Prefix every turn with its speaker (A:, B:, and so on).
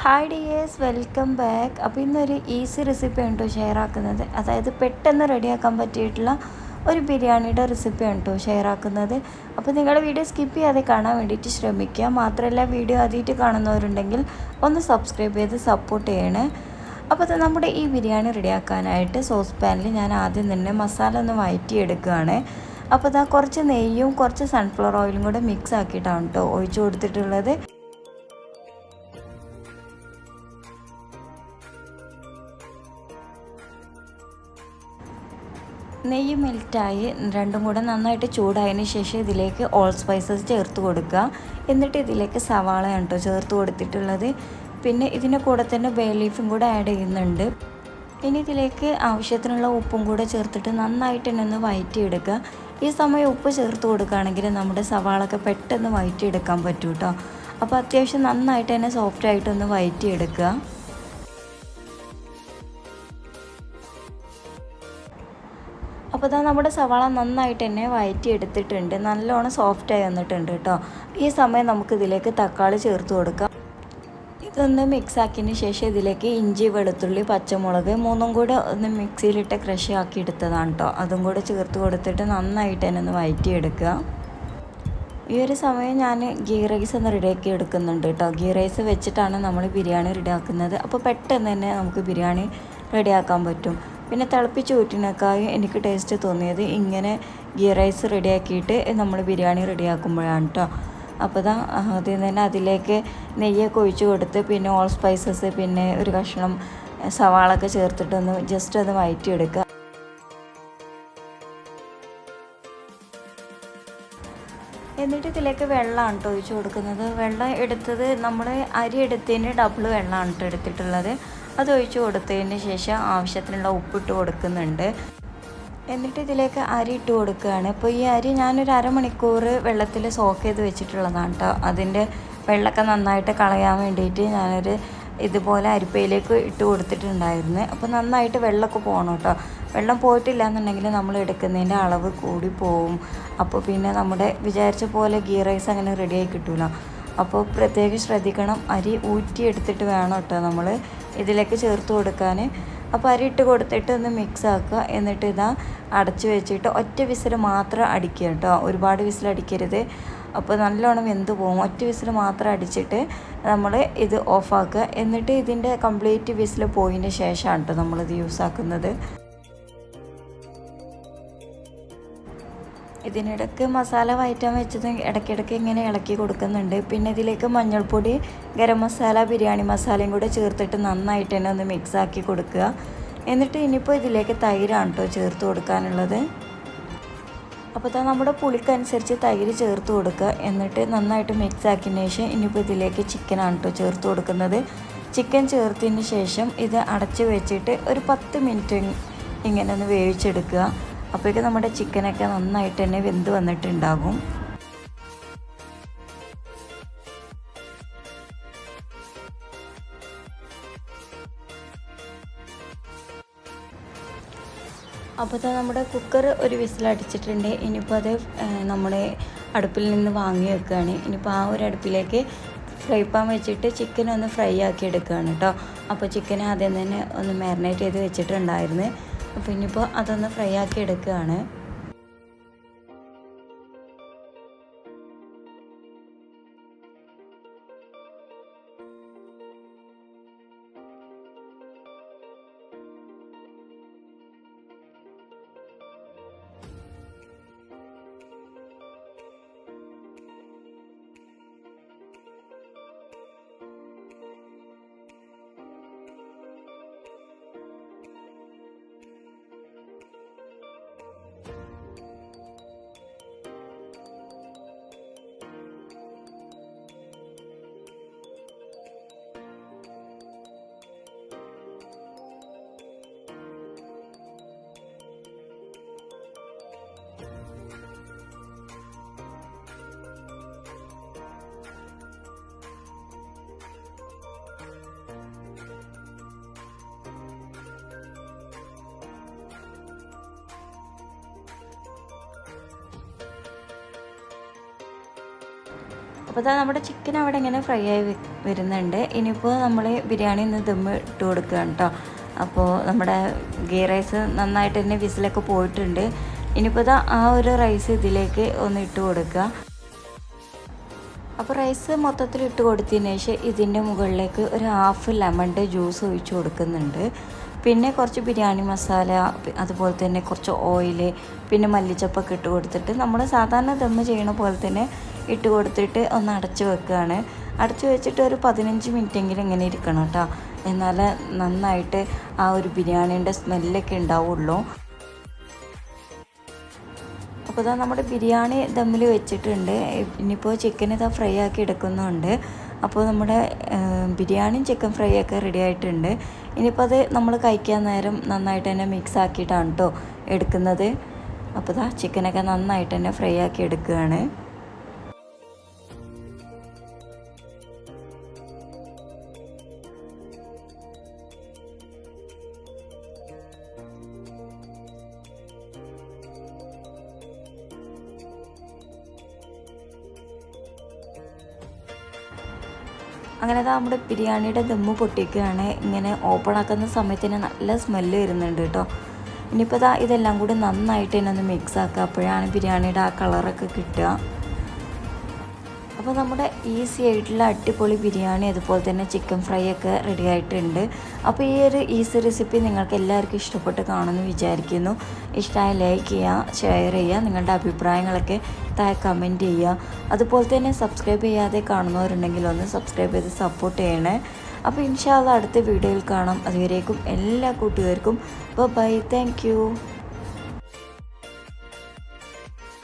A: Hi dears welcome back അപ്പോൾ ഇന്നൊരു easy recipe കേട്ടോ ഷെയർ ആക്കുന്നത് അതായത് പെട്ടെന്ന് റെഡിയാക്കാൻ പറ്റിയിട്ടുള്ള ഒരു ബിരിയാണിയുടെ റെസിപ്പിയാണ് കേട്ടോ ഷെയർ ആക്കുന്നത് അപ്പോൾ നിങ്ങളുടെ വീഡിയോ സ്കിപ്പ് ചെയ്യാതെ കാണാൻ വേണ്ടിയിട്ട് ശ്രമിക്കുക. മാത്രമല്ല വീഡിയോ ആദ്യമായിട്ട് കാണുന്നവരുണ്ടെങ്കിൽ ഒന്ന് സബ്സ്ക്രൈബ് ചെയ്ത് സപ്പോർട്ട് ചെയ്യണേ. അപ്പോൾ നമ്മുടെ ഈ ബിരിയാണി റെഡിയാക്കാനായിട്ട് സോസ് പാനിൽ ഞാൻ ആദ്യം തന്നെ മസാല ഒന്ന് വയറ്റിയെടുക്കുകയാണ്. അപ്പോൾ ഇതാ കുറച്ച് നെയ്യും കുറച്ച് സൺഫ്ലവർ ഓയിലും കൂടെ മിക്സ് ആക്കിയിട്ടാണ് കേട്ടോ ഒഴിച്ചു കൊടുത്തിട്ടുള്ളത്. നെയ്യ് മെൽറ്റായി രണ്ടും കൂടെ നന്നായിട്ട് ചൂടായതിന് ശേഷം ഇതിലേക്ക് ഓൾ സ്പൈസസ് ചേർത്ത് കൊടുക്കുക. എന്നിട്ട് ഇതിലേക്ക് സവാളയാണ് കേട്ടോ ചേർത്ത് കൊടുത്തിട്ടുള്ളത്. പിന്നെ ഇതിന്റെ കൂടെ തന്നെ ബേ ലീഫും കൂടെ ആഡ് ചെയ്യുന്നുണ്ട്. ഇനി ഇതിലേക്ക് ആവശ്യത്തിനുള്ള ഉപ്പും കൂടെ ചേർത്തിട്ട് നന്നായിട്ട് തന്നെ ഒന്ന് വയറ്റിയെടുക്കുക. ഈ സമയം ഉപ്പ് ചേർത്ത് കൊടുക്കുകയാണെങ്കിൽ നമ്മുടെ സവാളൊക്കെ പെട്ടെന്ന് വയറ്റിയെടുക്കാൻ പറ്റും കേട്ടോ അപ്പോൾ അത്യാവശ്യം നന്നായിട്ട് തന്നെ സോഫ്റ്റായിട്ടൊന്ന് വഴറ്റിയെടുക്കുക അപ്പോൾ ഇതാ നമ്മുടെ സവാള നന്നായിട്ട് തന്നെ വയറ്റി എടുത്തിട്ടുണ്ട് നല്ലോണം സോഫ്റ്റായി വന്നിട്ടുണ്ട് കേട്ടോ ഈ സമയം നമുക്ക് ഇതിലേക്ക് തക്കാളി ചേർത്ത് കൊടുക്കാം. ഇതൊന്ന് മിക്സ് ആക്കിയതിന് ശേഷം ഇതിലേക്ക് ഇഞ്ചി വെളുത്തുള്ളി പച്ചമുളക് മൂന്നും കൂടെ ഒന്ന് മിക്സിയിലിട്ട് ക്രഷ് ആക്കി എടുത്തതാണ് കേട്ടോ അതും കൂടെ ചേർത്ത് കൊടുത്തിട്ട് നന്നായിട്ട് തന്നെ ഒന്ന് വഴറ്റിയെടുക്കുക ഈ ഒരു സമയം ഞാൻ ഗീ റൈസ് ഒന്ന് റെഡിയാക്കി എടുക്കുന്നുണ്ട് കേട്ടോ ഗീ റൈസ് വെച്ചിട്ടാണ് നമ്മൾ ബിരിയാണി റെഡിയാക്കുന്നത് അപ്പോൾ പെട്ടെന്ന് തന്നെ നമുക്ക് ബിരിയാണി റെഡിയാക്കാൻ പറ്റും. പിന്നെ തിളപ്പിച്ച് ഊറ്റിനേക്കാളും എനിക്ക് ടേസ്റ്റ് തോന്നിയത് ഇങ്ങനെ ഗീ റൈസ് റെഡിയാക്കിയിട്ട് നമ്മൾ ബിരിയാണി റെഡിയാക്കുമ്പോഴാണ് കേട്ടോ അപ്പോൾ ഇതാ ആദ്യം തന്നെ അതിലേക്ക് നെയ്യൊക്കെ ഒഴിച്ച് കൊടുത്ത് പിന്നെ ഓൾ സ്പൈസസ് പിന്നെ ഒരു കഷ്ണം സവാളൊക്കെ ചേർത്തിട്ടൊന്ന് ജസ്റ്റ് ഒന്ന് എടുക്കുക എന്നിട്ട് ഇതിലേക്ക് വെള്ളമാണ് കേട്ടോ ഒഴിച്ച് കൊടുക്കുന്നത്. വെള്ളം എടുത്തത് നമ്മൾ അരി എടുത്തതിന്റെ ഡബിൾ വെള്ളമാണ് കേട്ടോ എടുത്തിട്ടുള്ളത്. അത് ഒഴിച്ച് കൊടുത്തതിന് ശേഷം ആവശ്യത്തിനുള്ള ഉപ്പിട്ട് കൊടുക്കുന്നുണ്ട്. എന്നിട്ട് ഇതിലേക്ക് അരി ഇട്ട് കൊടുക്കുകയാണ്. ഇപ്പോൾ ഈ അരി ഞാനൊരു അരമണിക്കൂർ വെള്ളത്തിൽ സോക്ക് ചെയ്ത് വെച്ചിട്ടുള്ളതാണ് കേട്ടോ. അതിന്റെ വെള്ളമൊക്കെ നന്നായിട്ട് കളയാൻ വേണ്ടിയിട്ട് ഞാനൊരു ഇതുപോലെ അരിപ്പയിലേക്ക് ഇട്ട് കൊടുത്തിട്ടുണ്ടായിരുന്നു. അപ്പോൾ നന്നായിട്ട് വെള്ളമൊക്കെ പോകണം കേട്ടോ. വെള്ളം പോയിട്ടില്ല എന്നുണ്ടെങ്കിൽ നമ്മൾ എടുക്കുന്നതിന്റെ അളവ് കൂടി പോവും. അപ്പോൾ പിന്നെ നമ്മുടെ വിചാരിച്ച പോലെ ഗീ റൈസ് അങ്ങനെ റെഡിയായി കിട്ടില്ല അപ്പോൾ പ്രത്യേകം ശ്രദ്ധിക്കണം. അരി ഊറ്റിയെടുത്തിട്ട് വേണം കേട്ടോ നമ്മൾ ഇതിലേക്ക് ചേർത്ത് കൊടുക്കാൻ അപ്പോൾ അരി ഇട്ട് കൊടുത്തിട്ട് ഒന്ന് മിക്സ് ആക്കുക. എന്നിട്ട് ഇതാ അടച്ച് വെച്ചിട്ട് ഒറ്റ വിസിൽ മാത്രം അടിക്കുക കേട്ടോ. ഒരുപാട് വിസിൽ അടിക്കരുത്. അപ്പോൾ നല്ലോണം വെന്ത് പോകും. ഒറ്റ വിസിൽ മാത്രം അടിച്ചിട്ട് നമ്മൾ ഇത് ഓഫാക്കുക എന്നിട്ട് ഇതിന്റെ കംപ്ലീറ്റ് വിസിൽ പോയതിന് ശേഷമാണ് കേട്ടോ നമ്മളിത് യൂസ് ആക്കുന്നത്. ഇതിനിടയ്ക്ക് മസാല വയറ്റാൻ വെച്ചത് ഇടയ്ക്കിടയ്ക്ക് ഇങ്ങനെ ഇളക്കി കൊടുക്കുന്നുണ്ട്. പിന്നെ ഇതിലേക്ക് മഞ്ഞൾപ്പൊടി ഗരം മസാല ബിരിയാണി മസാലയും കൂടെ ചേർത്തിട്ട് നന്നായിട്ട് തന്നെ ഒന്ന് മിക്സ് ആക്കി കൊടുക്കുക. എന്നിട്ട് ഇനിയിപ്പോൾ ഇതിലേക്ക് തൈരാണ് കേട്ടോ ചേർത്ത് കൊടുക്കാനുള്ളത്. അപ്പോൾ തന്നെ നമ്മുടെ പുളിക്കനുസരിച്ച് തൈര് ചേർത്ത് കൊടുക്കുക. എന്നിട്ട് നന്നായിട്ട് മിക്സ് ആക്കിയതിന് ശേഷം ഇനിയിപ്പോൾ ഇതിലേക്ക് ചിക്കനാണ് കേട്ടോ ചേർത്ത് കൊടുക്കുന്നത്. ചിക്കൻ ചേർത്തതിന് ശേഷം ഇത് അടച്ച് വെച്ചിട്ട് ഒരു പത്ത് മിനിറ്റ് ഇങ്ങനെ ഒന്ന് വേവിച്ചെടുക്കുക. അപ്പോഴേക്കും നമ്മുടെ ചിക്കനൊക്കെ നന്നായിട്ട് തന്നെ വെന്ത് വന്നിട്ടുണ്ടാകും. അപ്പോൾ നമ്മുടെ കുക്കർ ഒരു വിസിലടിച്ചിട്ടുണ്ട്. ഇനിയിപ്പോൾ അത് നമ്മുടെ അടുപ്പിൽ നിന്ന് വാങ്ങി വെക്കുകയാണ്. ഇനിയിപ്പോൾ ആ ഒരു അടുപ്പിലേക്ക് ഫ്രൈ പാൻ വെച്ചിട്ട് ചിക്കൻ ഒന്ന് ഫ്രൈ ആക്കി എടുക്കുകയാണ് കേട്ടോ. അപ്പോൾ ചിക്കൻ ആദ്യം തന്നെ ഒന്ന് മാരിനേറ്റ് ചെയ്ത് വെച്ചിട്ടുണ്ടായിരുന്നു. അപ്പോൾ ഇനിയിപ്പോൾ അതൊന്ന് ഫ്രൈ ആക്കി എടുക്കുകയാണ്. അപ്പോൾ ഇതാ നമ്മുടെ ചിക്കൻ അവിടെ ഇങ്ങനെ ഫ്രൈ ആയി വരുന്നുണ്ട്. ഇനിയിപ്പോൾ നമ്മൾ ബിരിയാണി ഒന്ന് ദമ്മ് ഇട്ട് കൊടുക്കുകയാണ് കേട്ടോ അപ്പോൾ നമ്മുടെ ഗീ റൈസ് നന്നായിട്ട് തന്നെ വിസിലൊക്കെ പോയിട്ടുണ്ട്. ഇനിയിപ്പോൾ ഇതാ ആ ഒരു റൈസ് ഇതിലേക്ക് ഒന്ന് ഇട്ട് കൊടുക്കുക. അപ്പോൾ റൈസ് മൊത്തത്തിൽ ഇട്ട് കൊടുത്തതിന് ശേഷം ഇതിന്റെ മുകളിലേക്ക് ഒരു ഹാഫ് ലെമണിന്റെ ജ്യൂസ് ഒഴിച്ച് കൊടുക്കുന്നുണ്ട്. പിന്നെ കുറച്ച് ബിരിയാണി മസാല അതുപോലെ തന്നെ കുറച്ച് ഓയിൽ പിന്നെ മല്ലിച്ചപ്പൊക്കെ ഇട്ട് കൊടുത്തിട്ട് നമ്മൾ സാധാരണ ദമ്മ് ചെയ്യണ പോലെ തന്നെ ഇട്ട് കൊടുത്തിട്ട് ഒന്ന് അടച്ച് വെക്കുകയാണ് അടച്ച് വെച്ചിട്ട് ഒരു പതിനഞ്ച് മിനിറ്റെങ്കിലും ഇങ്ങനെ ഇരിക്കണം കേട്ടോ. എന്നാലേ നന്നായിട്ട് ആ ഒരു ബിരിയാണീന്റെ സ്മെല്ലൊക്കെ ഉണ്ടാവുള്ളൂ. അപ്പോൾ ഇതാ നമ്മുടെ ബിരിയാണി ദമ്മിൽ വെച്ചിട്ടുണ്ട്. ഇനിയിപ്പോൾ ചിക്കൻ ഇതാ ഫ്രൈ ആക്കി എടുക്കുന്നുണ്ട്. അപ്പോൾ നമ്മുടെ ബിരിയാണിയും ചിക്കൻ ഫ്രൈ ഒക്കെ റെഡി ആയിട്ടുണ്ട്. ഇനിയിപ്പോൾ അത് നമ്മൾ കഴിക്കാൻ നേരം നന്നായിട്ട് തന്നെ മിക്സ് ആക്കിയിട്ടാണ് കേട്ടോ എടുക്കുന്നത്. അപ്പോൾ ഇതാ ചിക്കനൊക്കെ നന്നായിട്ട് തന്നെ ഫ്രൈ ആക്കി എടുക്കുകയാണ്. അങ്ങനെ ദാ നമ്മുടെ ബിരിയാണിയുടെ ദമ്മ് പൊട്ടിക്കുകയാണ്. ഇങ്ങനെ ഓപ്പൺ ആക്കുന്ന സമയത്ത് തന്നെ നല്ല സ്മെല്ല് വരുന്നുണ്ട് കേട്ടോ. ഇനിയിപ്പോൾ ദാ ഇതെല്ലാം കൂടി നന്നായിട്ട് തന്നെ ഒന്ന് മിക്സ് ആക്കുക. അപ്പോഴാണ് ബിരിയാണിയുടെ ആ കളറൊക്കെ കിട്ടുക. അപ്പോൾ നമ്മുടെ ഈസി ആയിട്ടുള്ള അടിപൊളി ബിരിയാണി അതുപോലെ തന്നെ ചിക്കൻ ഫ്രൈ ഒക്കെ റെഡി ആയിട്ടുണ്ട്. അപ്പോൾ ഈ ഒരു ഈസി റെസിപ്പി നിങ്ങൾക്ക് എല്ലാവർക്കും ഇഷ്ടപ്പെട്ട് കാണുമെന്ന് വിചാരിക്കുന്നു. ഇഷ്ടമായ ലൈക്ക് ചെയ്യുക ഷെയർ ചെയ്യുക നിങ്ങളുടെ അഭിപ്രായങ്ങളൊക്കെ താഴെ കമന്റ് ചെയ്യുക. അതുപോലെ തന്നെ സബ്സ്ക്രൈബ് ചെയ്യാതെ കാണുന്നവരുണ്ടെങ്കിൽ ഒന്ന് സബ്സ്ക്രൈബ് ചെയ്ത് സപ്പോർട്ട് ചെയ്യണേ. അപ്പോൾ ഇൻഷാല്ല അടുത്ത വീഡിയോയിൽ കാണാം. അതുവരേക്കും എല്ലാ കൂട്ടുകാർക്കും ബൈ താങ്ക്